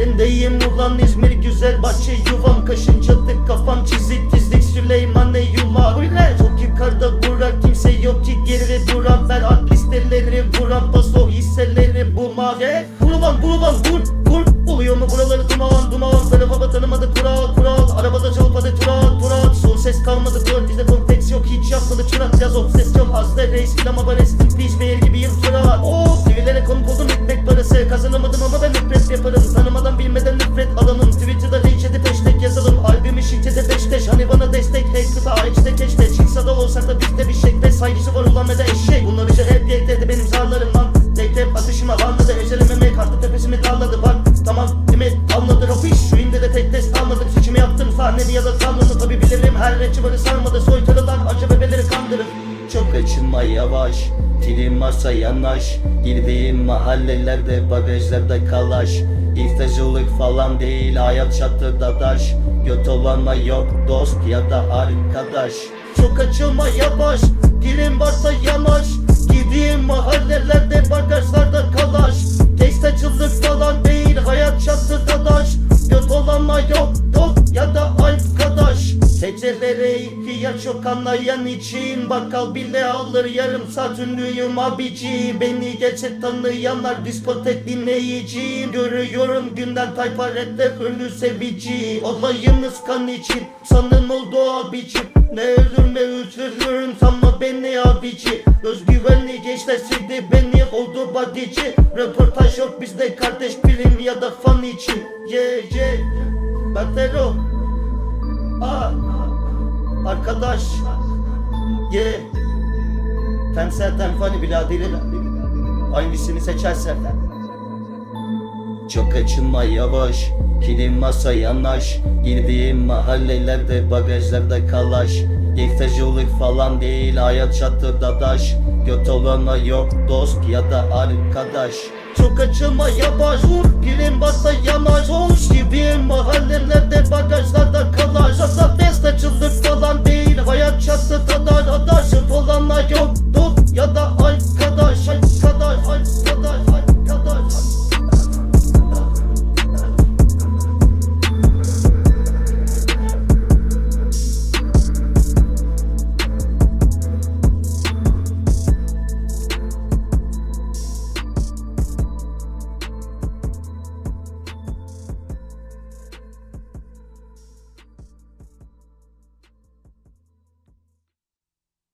İzmir'deyim ulan İzmir güzel bahçe yuvam. Kaşın çatık kafam çizik dizlik. Süleyman Eyüp'a Öyle çok yukarıda burak kimse yok ki geri duran Ben. At listeleri vuran paso hisseleri bu mavi. Vur ulan vur vur. Oluyor mu buraları duman duman? Sarı baba tanımadı kural kural. Arabada çalmadı turat turat Son ses kalmadı dur bizde konteks yok hiç yapmadı çırak Yaz obsesyon. Hasta reis ama ben estim piş eşek Bunlar işte hep yekledi benim zarlarım lan. Tek tek atışıma anladı Ecelim emek kartı tepesimi darladı. Bak Tamam mi anladı rafiş Şu inde de tek test almadım Seçimi yaptım. Sahnemi ya da kanunu Tabi bilirim. Her rapçi bana sarmadı Soytarılar acı bebeleri kandırır. Çok açılma yavaş. Tilim masa yanaş. Girdiğim mahallelerde bagajlarda kalaş. İhtacılık falan değil hayat çatırda taş. Göt olanma yok dost ya da arkadaş. Çok açılma yavaş Tecelere ihtiyaç yok anlayan için Bakkal bile alır yarım saat ünlüyüm abici. Beni gerçek tanıyanlar diskotek dinleyiciyim Görüyorum günden tayfa redde ünlü sevici. Olayınız kan için sanın oldu abicim. Ne ne üzülürüm sanma beni abici. Özgüvenli gençler sildi beni oldu badici. Röportaj yok bizde kardeş bilim ya da fan için. Yeah yeah. Batero arkadaş. Ye. Temselten fani biraderim Hangisini seçersen. Çok açılma yavaş Kilim masa yanaş. Girdiğim mahallelerde bagajlarda kalaş. İhtacılık falan değil hayat çatıda taş Göt olana yok dost ya da arkadaş. Çok açılma yavaş kilim basa yanaş. Hoş gibi